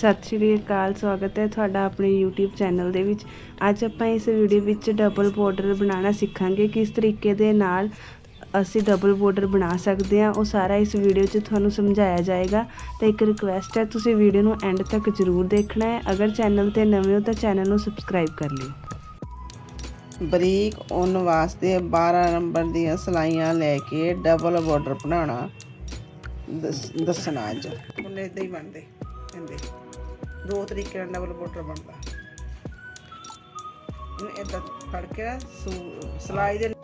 ਸਤਿ ਸ਼੍ਰੀ ਅਕਾਲ, ਸਵਾਗਤ ਹੈ ਤੁਹਾਡਾ ਆਪਣੇ YouTube ਚੈਨਲ ਦੇ ਵਿੱਚ। ਅੱਜ ਆਪਾਂ ਇਸ ਵੀਡੀਓ ਵਿੱਚ ਡਬਲ ਬਾਰਡਰ ਬਣਾਉਣਾ ਸਿੱਖਾਂਗੇ, ਕਿਸ ਤਰੀਕੇ ਦੇ ਨਾਲ ਅਸੀਂ ਡਬਲ ਬਾਰਡਰ ਬਣਾ ਸਕਦੇ ਹਾਂ, ਉਹ ਸਾਰਾ ਇਸ ਵੀਡੀਓ 'ਚ ਤੁਹਾਨੂੰ ਸਮਝਾਇਆ ਜਾਏਗਾ। ਤੇ ਇੱਕ ਰਿਕੁਐਸਟ ਹੈ, ਤੁਸੀਂ ਵੀਡੀਓ ਨੂੰ ਐਂਡ ਤੱਕ ਜ਼ਰੂਰ ਦੇਖਣਾ ਹੈ। ਅਗਰ ਚੈਨਲ ਤੇ ਨਵੇਂ ਹੋ ਤਾਂ ਚੈਨਲ ਨੂੰ ਸਬਸਕ੍ਰਾਈਬ ਕਰ ਲਿਓ। ਬਰੀਕ ਉਨ ਵਾਸਤੇ 12 ਨੰਬਰ ਦੀਆਂ ਸਲਾਈਆਂ ਲੈ ਕੇ ਡਬਲ ਬਾਰਡਰ ਬਣਾਉਣਾ ਦੱਸ- ਦੱਸਣਾ ਅੱਜ। ਹੁਣ ਇਦਾਂ ਹੀ ਬਣਦੇ, ਕਹਿੰਦੇ। ਦੋ ਤਰੀਕੇ ਨਾਲ ਡਬਲ ਬੋਟਰ ਬਣਦਾ। ਇਹਨੂੰ ਇਦਾਂ ਫੜ ਕੇ ਨਾ ਸਲਾਈ ਦੇ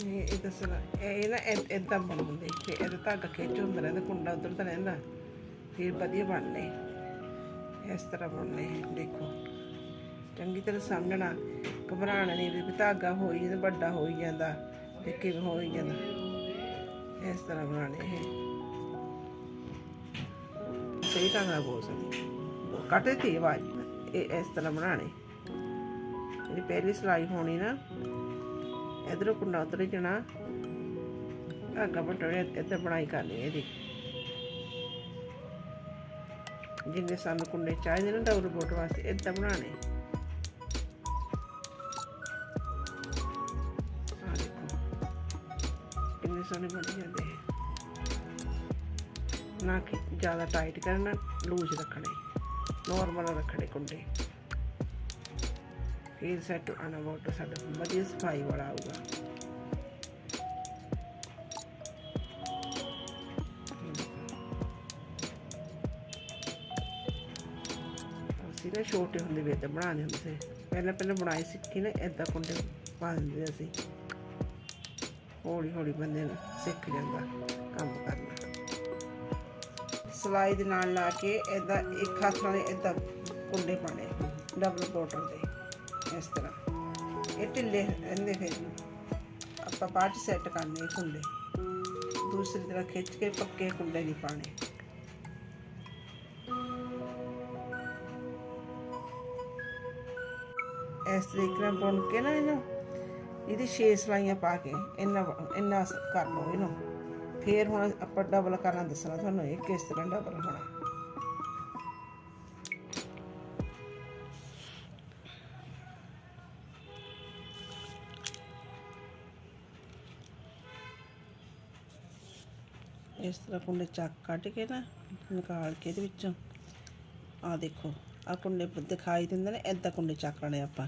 ਇਹ ਦੱਸਣਾ ਇਹ ਨਾ ਇਦਾਂ ਬਣਦੇ ਕਿ ਇਹਦਾ ਧਾਗਾ ਖਿੱਚ ਹੁੰਦਾ ਰਹਿੰਦਾ, ਕੁੰਡਾ ਉਧਰ ਤਾਂ ਰਹਿੰਦਾ। ਫਿਰ ਵਧੀਆ ਬਣਨੇ ਇਸ ਤਰ੍ਹਾਂ ਬਣਨੇ ਦੇਖੋ। ਚੰਗੀ ਤਰ੍ਹਾਂ ਸਮਝਣਾ ਘਬਰਾਣਾ ਨਹੀਂ ਵੀ ਧਾਗਾ ਹੋਈ ਜਾਂਦਾ, ਵੱਡਾ ਹੋਈ ਜਾਂਦਾ। ਤੇ ਕਿਵੇਂ ਹੋਈ ਜਾਂਦਾ। ਇਸ ਤਰ੍ਹਾਂ ਬਣਾਣੇ ਇਹ। ਸਹੀ ਢੰਗ ਨਾਲ ਬੋਲ ਸਕਦੀ। ਕੱਟੇ ਤੇ ਆਵਾਜ਼। ਇਹ ਇਸ ਤਰ੍ਹਾਂ ਬਣਾਣੇ ਜਿਹੜੀ ਪਹਿਲੀ ਸਲਾਈ ਹੋਣੀ ਨਾ, ਇਧਰੋਂ ਕੁੰਡਾ ਉਧਰ ਜਣਾ। ਧਾਗਾ ਬਟੜੇ ਇੱਥੇ ਬਣਾਈ ਕਰਨੀ ਇਹਦੀ। ਜਿੰਨੇ ਸਾਨੂੰ ਕੁੰਡੇ ਚਾਹੀਦੇ ਨੇ ਡਬਲ ਬੋਟ ਵਾਸਤੇ ਏਦਾਂ ਬਣਾਣੇ ਸੋਹਣੇ ਬਣ ਜਾਂਦੇ ਨਾ ਕਿ ਜ਼ਿਆਦਾ ਟਾਈਟ ਕਰਨਾ ਲੂਜ਼ ਰੱਖਣੇ। ਨੋਰਮਲ ਰੱਖਣੇ ਕੁੰਡੇ। ਫਿਰ ਸੈੱਟ ਆਣਾ ਬੋਟ ਸਾਡਾ ਵਧੀਆ ਸਫ਼ਾਈ ਵਾਲਾ ਆਊਗਾ। ਅਸੀਂ ਨਾ ਛੋਟੇ ਹੁੰਦੇ ਵੇ ਤਾਂ ਬਣਾਉਂਦੇ ਹੁੰਦੇ ਸੀ। ਪਹਿਲਾਂ ਪਹਿਲਾਂ ਬਣਾਈ ਸਿੱਖੀ ਨਾ, ਏਦਾਂ ਕੁੰਡੇ ਪਾ ਦਿੰਦੇ ਅਸੀਂ। ਹੌਲੀ ਹੌਲੀ ਬੰਦੇ ਨੂੰ ਸਿੱਖ ਜਾਂਦਾ, ਕੰਮ ਕਰਨਾ। ਸਲਾਈ ਦੇ ਨਾਲ ਲਾ ਕੇ ਏਦਾਂ ਇੱਕ ਹੱਥ ਨਾਲ ਏਦਾਂ ਕੁੰਡੇ ਪਾਣੇ ਡਬਲ ਬੋਟਲ ਦੇ, ਇਸ ਤਰ੍ਹਾਂ। ਇਹ ਢਿੱਲੇ ਰਹਿੰਦੇ ਫਿਰ ਆਪਾਂ ਬਾਅਦ ਸੈੱਟ ਕਰਨੇ ਕੁੰਡੇ। ਦੂਸਰੀ ਤਰ੍ਹਾਂ ਖਿੱਚ ਕੇ ਪੱਕੇ ਕੁੰਡੇ ਨਹੀਂ ਪਾਣੇ ਇਸ ਤਰੀਕੇ ਨਾਲ ਬੁਣ ਕੇ ਨਾ ਇਹਨੂੰ ਇਹਦੀ 6 ਸਲਾਈਆਂ ਪਾ ਕੇ ਇੰਨਾ ਇੰਨਾ ਕਰ ਲਓ ਇਹਨੂੰ। ਫੇਰ ਹੁਣ ਆਪਾਂ ਡਬਲ ਕਰਨਾ ਦੱਸਣਾ ਤੁਹਾਨੂੰ ਇਹ ਕਿਸ ਤਰ੍ਹਾਂ ਡਬਲ ਹੋਣਾ। ਇਸ ਤਰ੍ਹਾਂ ਕੁੰਡੇ ਚੱਕ ਕੱਢ ਕੇ ਨਾ ਨਿਕਾਲ ਕੇ ਇਹਦੇ ਵਿੱਚੋਂ। ਆ ਦੇਖੋ ਆ ਕੁੰਡੇ ਦਿਖਾਈ ਦਿੰਦੇ ਨੇ, ਏਦਾਂ ਕੁੰਡੇ ਚੱਕ ਲੈਣੇ ਆਪਾਂ।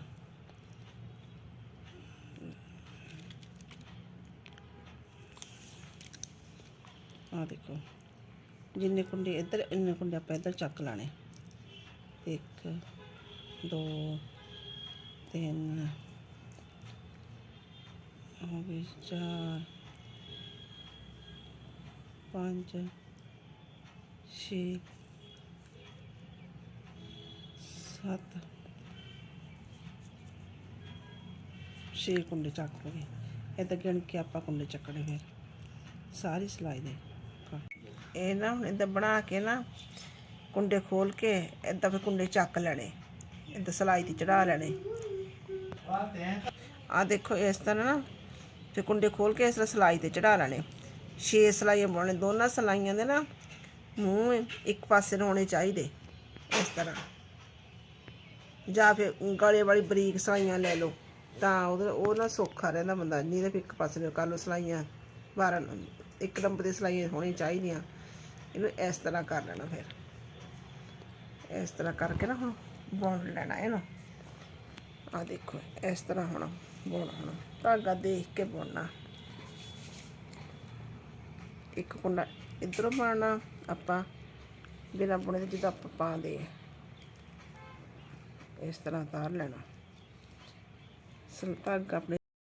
ਆ ਦੇਖੋ। ਜਿੰਨੇ ਕੁੰਡੇ ਇੱਧਰ, ਇੰਨੇ ਕੁੰਡੇ ਆਪਾਂ ਇੱਧਰ ਚੱਕ ਲਾਣੇ। ਇੱਕ, ਦੋ, ਤਿੰਨ, ਹੋ ਗਏ ਚਾਰ, ਪੰਜ, ਛੇ, ਸੱਤ। ਛੇ ਕੁੰਡੇ ਚੱਕ ਲਏ ਏਦਾਂ ਗਿਣ ਕੇ ਆਪਾਂ ਕੁੰਡੇ ਚੱਕਣੇ ਫਿਰ। ਸਾਰੀ ਸਲਾਈ ਦੇ। ਇਹ ਨਾ ਹੁਣ ਏਦਾਂ ਬਣਾ ਕੇ ਨਾ ਕੁੰਡੇ ਖੋਲ ਕੇ ਏਦਾਂ ਫਿਰ ਕੁੰਡੇ ਚੱਕ ਲੈਣੇ, ਏਦਾਂ ਸਲਾਈ ਤੇ ਚੜਾ ਲੈਣੇ। ਆ ਦੇਖੋ ਇਸ ਤਰ੍ਹਾਂ ਨਾ, ਫਿਰ ਕੁੰਡੇ ਖੋਲ ਕੇ ਇਸ ਤਰ੍ਹਾਂ ਸਲਾਈ ਤੇ ਚੜਾ ਲੈਣੇ। ਛੇ ਸਲਾਈਆਂ ਬਣਾਉਣੇ ਦੋਨਾਂ ਸਲਾਈਆਂ ਦੇ ਨਾ ਮੂੰਹ ਇੱਕ ਪਾਸੇ ਨੂੰ ਹੋਣੇ ਚਾਹੀਦੇ, ਇਸ ਤਰ੍ਹਾਂ। ਜਾਂ ਫਿਰ ਗਲੇ ਵਾਲੀ ਬਰੀਕ ਸਲਾਈਆਂ ਲੈ ਲਓ, ਤਾਂ ਉਹਦੇ ਉਹ ਨਾ ਸੌਖਾ ਰਹਿੰਦਾ ਬੰਦਾ, ਨਹੀਂ ਤਾਂ ਫਿਰ ਇੱਕ ਪਾਸੇ ਨੂੰ ਕਰ ਲਓ ਸਲਾਈਆਂ। ਬਾਰਾਂ, ਇੱਕ ਨੰਬਰ ਦੀ ਸਲਾਈਆਂ ਹੋਣੀ ਚਾਹੀਦੀਆਂ। ਇਹਨੂੰ ਇਸ ਤਰ੍ਹਾਂ ਕਰ ਲੈਣਾ ਫਿਰ। ਇਸ ਤਰ੍ਹਾਂ ਕਰਕੇ ਨਾ ਹੁਣ ਬੁਣ ਲੈਣਾ ਇਹਨੂੰ। ਆ ਦੇਖੋ, ਇਸ ਤਰ੍ਹਾਂ ਹੁਣ ਬੁਣ ਹੁਣ। ਧਾਗਾ ਦੇਖ ਕੇ ਬੁਣਨਾ ਇੱਕ ਕੁੰਡਾ ਇਧਰੋਂ ਪਾਣਾ ਆਪਾਂ, ਬਿਨਾਂ ਬੁਣੇ ਦੇ ਜਿੱਦਾਂ ਆਪਾਂ ਪਾਉਂਦੇ ਆ। ਇਸ ਤਰ੍ਹਾਂ ਤਾਰ ਲੈਣਾ। ਸਲ ਧਾਗਾ ਆਪਣੇ